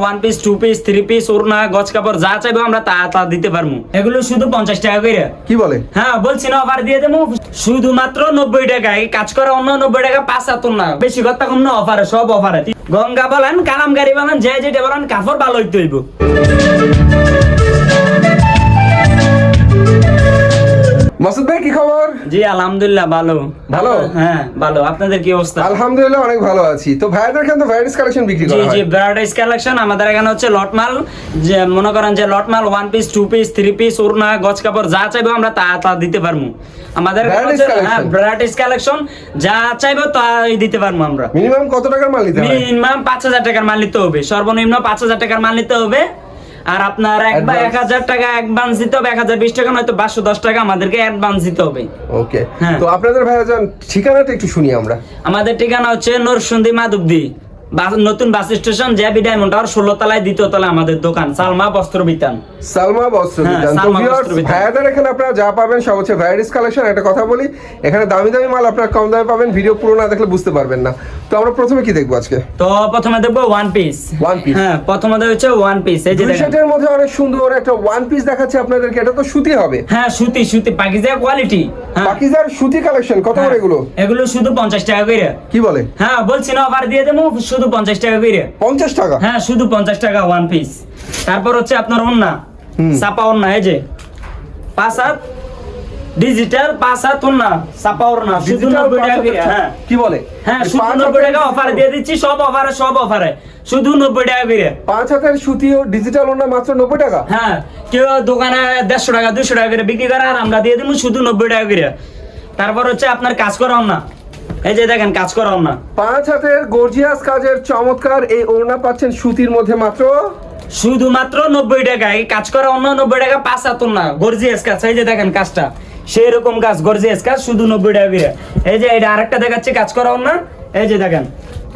One piece two piece three piece ওড়না গজ কাপড় যা চাইব আমরা তা তা দিতে পারব। এগুলো শুধু পঞ্চাশ টাকা করে কি বলে? হ্যাঁ বলছি না অফার দিয়ে দেবো। শুধুমাত্র নব্বই টাকা এই কাজ করা অন্য নব্বই টাকা পাঁচ হাত না বেশি কথা কম না অফারে সব অফারে গঙ্গা বলেন কালাম গাড়ি বলেন যে যেটা বলেন কাপড় ভালো হইতে হইব। মাসুদ ভাই কি খবর? জি আলহামদুলিল্লাহ ভালো। ভালো? হ্যাঁ ভালো। আপনাদের কি অবস্থা? আলহামদুলিল্লাহ অনেক ভালো আছি। তো এখানে তো ভ্যারাইটিস কালেকশন বিক্রি জি করা জি হয়। ভ্যারাইটিস কালেকশন আমাদের এখানে হচ্ছে লটমাল যে মনে করেন যে লটমাল one piece two piece three piece ওড়না গজ কাপড় যা চাইব আমরা তা তা দিতে পারব। আমাদের? হ্যাঁ ভ্যারাইটিস কালেকশন যা চাইব তাই দিতে পারব আমরা। মিনিমাম কত টাকার মাল নিতে হয়? মিনিমাম পাঁচ হাজার টাকার মাল নিতে হবে। সর্বনিম্ন পাঁচ হাজার টাকার মাল নিতে হবে। আর আপনার এক বা এক হাজার টাকা অ্যাডভান্স দিতে হবে এক হাজার বিশ টাকা নয়তো পাঁচশো দশ টাকা আমাদেরকে অ্যাডভান্স দিতে হবে। ওকে হ্যাঁ। তো আপনাদের ভাইয়া যান ঠিকানাটা একটু শুনি আমরা। আমাদের ঠিকানা হচ্ছে নরসুন্দি মাধবদি। নতুন বাস স্টেশন জ্যাবি ডায়মন্ড টাওয়ার ষোলো তলায় দ্বিতীয় তলায় আমাদের দোকান সালমা বস্ত্র বিতান। সালমা বস্ত্র হ্যাঁ, বিতান। তো। ভাইয়াদের এখানে আপনারা যা পাবেন সব হচ্ছে ভ্যারাইটিস কালেকশন একটা কথা বলি এখানে দামি দামি মাল আপনারা কম দামে পাবেন ভিডিও পুরো না দেখলে বুঝতে পারবেন না। তো আমরা প্রথমে কি দেখব আজকে? তো প্রথমে দেখব ওয়ান পিস One piece। হ্যাঁ প্রথমে হচ্ছে ওয়ান পিস এই যে দেখেন। মধ্যে অনেক সুন্দর একটা ওয়ান পিস দেখাচ্ছে আপনাদেরকে এটা তো সুতি হবে। হ্যাঁ সুতি সুতি পাকিজা কোয়ালিটি হ্যাঁ। পাকিজার সুতি কালেকশন কত করে এগুলো? এগুলো শুধু পঞ্চাশ টাকা করে। কি বলে? হ্যাঁ বলছি না অফার দিয়ে দেবো শুধু পঞ্চাশ টাকা করে। পঞ্চাশ টাকা? হ্যাঁ শুধু পঞ্চাশ টাকা ওয়ান পিস তারপর হচ্ছে আপনার ওন্না। চাপা ওন্না এই যে। পাঁচ হাত। ডিজিটাল পাঁচ হাত ওন্না চাপা ওন্না শুধু নব্বই টাকা হ্যাঁ। কি বলে? হ্যাঁ শুধু নব্বই হাতের টাকা অফারে দিয়ে দিচ্ছি সব অফারে সব অফারে শুধু নব্বই টাকা করে। পাঁচ হাতের সুতি ও ডিজিটাল ওনা মাত্র নব্বই টাকা? হ্যাঁ কেউ দোকানে দেড়শো টাকা দুশো টাকা করে বিক্রি করে আর আমরা দিয়ে দেবো শুধু নব্বই টাকা করে। তারপর হচ্ছে আপনার কাজ করাও না এই যে দেখেন কাজ করাও না পাঁচ হাতের গর্জিয়াস কাজের চমৎকার এই ওড়না পাচ্ছেন সুতির মধ্যে মাত্র? শুধুমাত্র নব্বই টাকা। এই কাজ করা অন্য নব্বই টাকা পাঁচ হাত না গর্জিয়াস কাজ। এই যে দেখেন কাজটা। সেই রকম কাজ গর্জিয়াস কাজ শুধু নব্বই টাকা করে। এই যে এটা আরেকটা দেখাচ্ছি কাজ করা অন্য। এই যে দেখেন।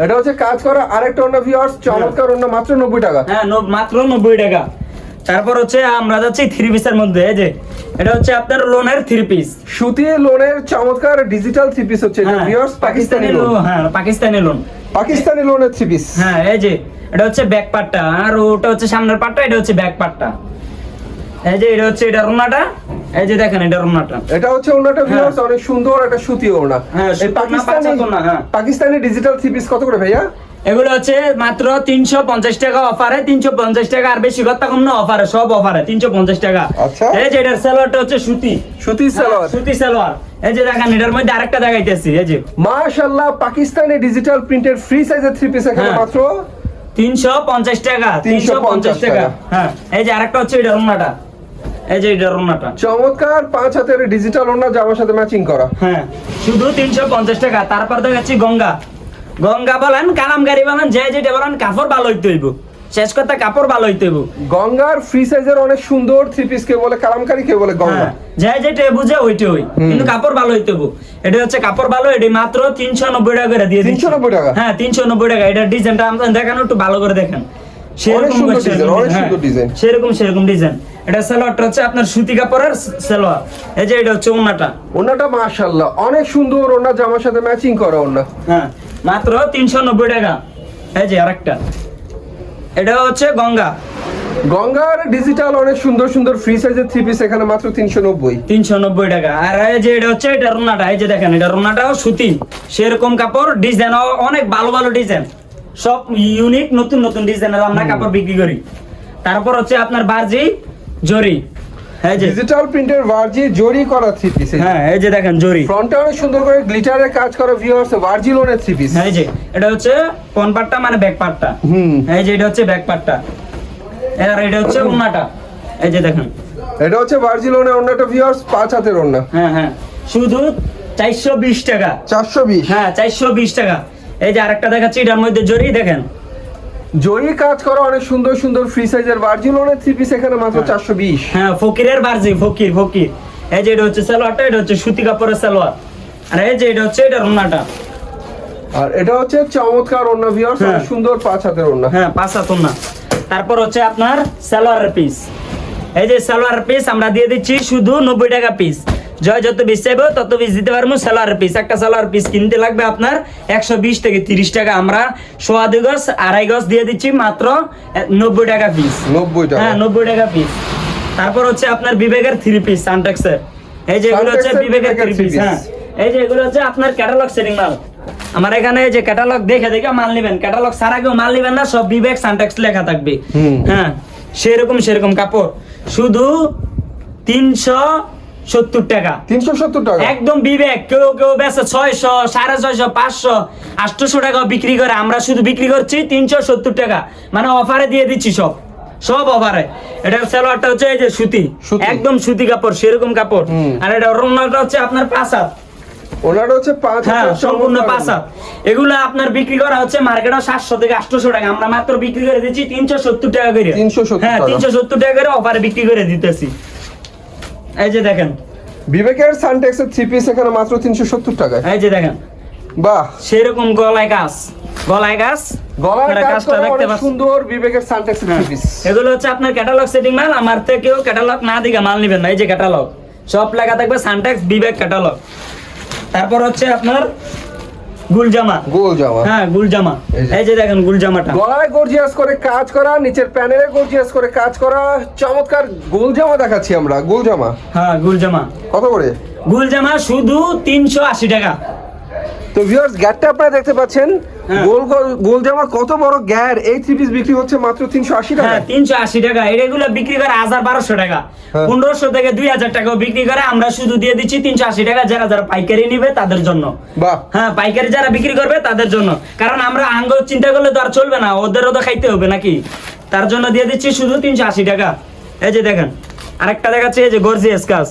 এটা হচ্ছে কাজ করা আরেকটা ওড়না ভিউয়ার্স চমৎকার ওড়না মাত্র নব্বই টাকা। হ্যাঁ মাত্র নব্বই টাকা। তারপর হচ্ছে আমরা যাচ্ছি থ্রি পিসের মধ্যে এই যে। এটা হচ্ছে আপনার লোনের থ্রি পিস সুতি লোনের চমৎকার ডিজিটাল থ্রি পিস হচ্ছে হ্যাঁ ভিউয়ার্স পাকিস্তানি লোন লোন হ্যাঁ পাকিস্তানি লোন পাকিস্তানি লোনের থ্রি পিস হ্যাঁ এই যে এটা হচ্ছে ব্যাক পার্টটা আর ওটা হচ্ছে সামনের পার্টটা এটা হচ্ছে ব্যাক পার্টটা এই যে এটা হচ্ছে এটা রোনাটা এই যে দেখেন এটা রোনাটা। এটা হচ্ছে ওড়নাটা ভিউয়ার্স অনেক সুন্দর একটা সুতি ওড়না। হ্যাঁ, পাকিস্তানি হ্যাঁ। পাকিস্তানি ডিজিটাল থ্রি পিস কত করে ভাইয়া? এগুলো হচ্ছে মাত্র তিনশো পঞ্চাশ টাকা অফারে তিনশো পঞ্চাশ টাকা আর বেশি কথা কম না অফারে সব অফারে তিনশো পঞ্চাশ টাকা। আচ্ছা। এই যে এটার সালোয়ারটা হচ্ছে সুতি। সুতি সালোয়ার। হ্যাঁ, সুতি সালোয়ার। এই যে দেখেন এটার মধ্যে আরেকটা দেখাইতেছি এই যে। মাশাআল্লাহ পাকিস্তানি ডিজিটাল প্রিন্টের ফ্রি সাইজের থ্রি পিস এখানে হ্যাঁ। মাত্র তিনশো পঞ্চাশ টাকা তিনশো পঞ্চাশ 350 টাকা। হ্যাঁ এই যে আরেকটা হচ্ছে এটা রুনাটা। এই যে এটা চমৎকার পাঁচ হাতের ডিজিটাল জামার সাথে ম্যাচিং করা। হ্যাঁ শুধু তিনশো পঞ্চাশ টাকা তারপর দেখাচ্ছি গঙ্গা। গঙ্গা বলেন বলেন যে যেটা বলেন কাপড় ভালো হইতে হইব। শেষ কথা কাপড় ভালো হইতে হইব। গঙ্গার ফ্রি সাইজের অনেক সুন্দর থ্রি পিস কে বলে কালামকারি কে বলে গঙ্গা। হ্যাঁ যে যেটা বুঝে ওইটা ওই কিন্তু কাপড় ভালো হইতে হইব। এটা হচ্ছে কাপড় ভালো এটি মাত্র তিনশো নব্বই টাকা করে দিয়ে দিচ্ছি। 390 টাকা? হ্যাঁ তিনশো নব্বই টাকা। এটা ডিজাইনটা আমাদের দেখানো একটু ভালো করে দেখেন। সেরকম হ্যাঁ। সেরকম সেরকম ডিজাইন এটা সালোয়ারটা হচ্ছে আপনার সুতি কাপড়ের সালোয়ার। এই যে এটা হচ্ছে ওনাটা ওড়নাটা মাশাআল্লাহ অনেক সুন্দর ওড়না জামার সাথে ম্যাচিং করা ওড়না হ্যাঁ মাত্র তিনশো নব্বই টাকা। এই যে আরেকটা। এটা হচ্ছে গঙ্গা। গঙ্গার ডিজিটাল অনেক সুন্দর সুন্দর ফ্রি সাইজের থ্রি পিস এখানে মাত্র তিনশো নব্বই। তিনশো নব্বই টাকা। আর এই যে এটা হচ্ছে এটা রুনাটা এই যে দেখেন এটা রুনাটাও সুতি। সেরকম কাপড় ডিজাইন অনেক ভালো ভালো ডিজাইন সব ইউনিক নতুন নতুন ডিজাইনের আমরা কাপড় বিক্রি করি। তারপর হচ্ছে আপনার বারজি জরি। এই যে ডিজিটাল প্রিন্টের ভার্জি জরি করা থ্রি পিস হ্যাঁ এই যে দেখেন জরি। ফ্রন্টে অনেক সুন্দর করে গ্লিটারের কাজ করা ভিউয়ার্স ভার্জি লোনের থ্রি পিস এই যে এটা হচ্ছে কোন পার্টটা মানে ব্যাক পার্টটা হুম। এই যে এটা হচ্ছে ব্যাক পার্টটা আর এটা হচ্ছে উন্নাটা এই যে দেখেন। এটা হচ্ছে ভার্জি লোনের ওড়নাটা ভিউয়ার্স পাঁচ হাতের ওড়না। হ্যাঁ হ্যাঁ। শুধু চারশো বিশ টাকা। চারশো বিশ। হ্যাঁ চারশো বিশ টাকা। এই যে আরেকটা দেখাচ্ছি এটার মধ্যে জড়ি দেখেন। জরি কাজ করা অনেক সুন্দর সুন্দর ফ্রি সাইজের লোনের থ্রি পিস এখানে মাত্র চারশো বিশ। হ্যাঁ ফকিরের বার্জি ফকির ফকির। এই যে এটা হচ্ছে সালোয়ারটা এটা হচ্ছে সুতি কাপড়ের সালোয়ার। আর এই যে এটা হচ্ছে এটা রুনাটা। আর এটা হচ্ছে চমৎকার ওড়না ভিউয়ার্স হ্যাঁ। সুন্দর পাঁচ হাতের ওড়না। হ্যাঁ পাঁচ হাতুন না তারপর হচ্ছে আপনার সালোয়ারের পিস এই যে সালোয়ার পিস আমরা দিয়ে দিচ্ছি শুধু নব্বই টাকা পিস জয় যত পিস চাইব তত পিস দিতে পারব সেলার পিস একটা সেলার পিস কিনতে লাগবে আপনার একশো বিশ থেকে তিরিশ টাকা। আমরা সোয়া দুই গজ আড়াই গজ দিয়ে দিচ্ছি মাত্র নব্বই টাকা পিস নব্বই টাকা। হ্যাঁ নব্বই টাকা পিস তারপর হচ্ছে আপনার বিবেকের থ্রি পিস সানটেক্সের এই যে এগুলো হচ্ছে বিবেকের থ্রি পিস হ্যাঁ। এই যে এগুলো হচ্ছে আপনার ক্যাটালগ সেটিং মাল। আমার এখানে এই যে ক্যাটালগ দেখে দেখে মাল নেবেন। ক্যাটালগ ছাড়া কেউ মাল নেবেন না সব বিবেক সানটেক্স লেখা থাকবে। হ্যাঁ সেরকম সেরকম কাপড়। শুধু তিনশো সত্তর টাকা। তিনশো সত্তর টাকা। একদম বিবেক। কেউ কেউ বেচে ছয়শো সাড়ে ছয়শো পাঁচশো আটশোশো টাকা বিক্রি করে। আমরা শুধু বিক্রি করছি তিনশো সত্তর টাকা। মানে অফারে দিয়ে দিচ্ছি সব। সব অফারে এটা সালোয়ারটা হচ্ছে এই যে সুতি। একদম সুতি কাপড় সেরকম কাপড়। আর এটা হচ্ছে আপনার পাঁচ হাত। ওনার হচ্ছে পাঁচ হ্যাঁ সম্পূর্ণ। পাঁচ হাত। এগুলো আপনার বিক্রি করা হচ্ছে মার্কেটে সাতশো থেকে আটশোশো টাকা। আমরা মাত্র বিক্রি করে দিচ্ছি তিনশো সত্তর টাকা করে। 370 হ্যাঁ তিনশো সত্তর টাকা করে অফারে বিক্রি করে দিতেছি। এই যে দেখেন। বিবেকের সানটেক্সের থ্রি পিস এখানে মাত্র তিনশো সত্তর টাকায়। এই যে দেখেন। বাহ। সেরকম গলায় গাছ গলায় গাছ গলার কাজ কাজটা দেখতে পাচ্ছেন। সুন্দর বিবেকের সানটেক্সের থ্রি পিস এগুলো হচ্ছে আপনার ক্যাটালগ সেটিং মাল আমার থেকেও ক্যাটালগ না দিকে মাল নেবেন না। এই যে ক্যাটালগ সব লেখা থাকবে সানটেক্স বিবেক ক্যাটালগ তারপর হচ্ছে আপনার গুলজামা। গোল জামা হ্যাঁ গুলজামা। এই যে। এই যে দেখেন গুলজামাটা। গলায় গর্জিয়াস করে কাজ করা নিচের প্যানেলে গর্জিয়াস করে কাজ করা চমৎকার গোল জামা দেখাচ্ছি আমরা গোল জামা হ্যাঁ গুলজামা। কত করে? গুলজামা শুধু তিনশো আশি টাকা। তো ভিউয়ার্স গ্যারটা আপনারা দেখতে পাচ্ছেন। হ্যাঁ। গোল গোল গোল জামা কত বড় গ্যার এই থ্রি পিস বিক্রি হচ্ছে মাত্র তিনশো আশি টাকা। হ্যাঁ তিনশো আশি টাকা। এগুলো বিক্রি করে হাজার বারোশো টাকা। হ্যাঁ। পনেরোশো থেকে দুই হাজার টাকাও বিক্রি করে। আমরা শুধু দিয়ে দিচ্ছি তিনশো আশি টাকা যারা যারা পাইকারি নিবে তাদের জন্য। বাহ। হ্যাঁ পাইকারি যারা বিক্রি করবে তাদের জন্য। কারণ আমরা আঙ্গ চিন্তা করলে তো আর চলবে না। ওদেরও তো খাইতে হবে নাকি? তার জন্য দিয়ে দিচ্ছি শুধু তিনশো আশি টাকা। এই যে দেখেন আরেকটা দেখাচ্ছে এই যে গর্জিয়াস কাজ।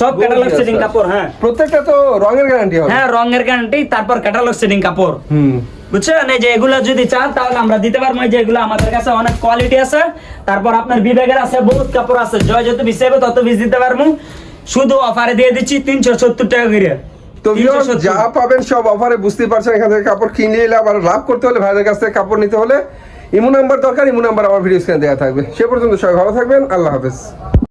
সব ক্যাটালগ সেটিং কাপড় হ্যাঁ। প্রত্যেকটা তো রঙের গ্যারান্টি হবে। হ্যাঁ রঙের গ্যারান্টি তারপর ক্যাটালগ সেটিং কাপড়। হুম। বুঝছেন? এই যে এগুলো যদি চান তাহলে আমরা দিতে পারব। যে এগুলো আমাদের কাছে অনেক কোয়ালিটি আছে। তারপর আপনার বিবেকের আছে বহুত কাপড় আছে। জয় যত বিষ চাইবে তত বিষ দিতে পারব। শুধু অফারে দিয়ে দিচ্ছি তিনশো সত্তর টাকা করে। তো যা পাবেন সব অফারে বুঝতেই পারছেন এখান থেকে কাপড় কিনলে লাভ আর লাভ করতে হলে ভাইদের কাছ থেকে কাপড় নিতে হলে ইমো নাম্বার দরকার ইমো নাম্বার আমার ভিডিও স্ক্রিনে দেওয়া থাকবে। সে পর্যন্ত সবাই ভালো থাকবেন। আল্লাহ হাফেজ।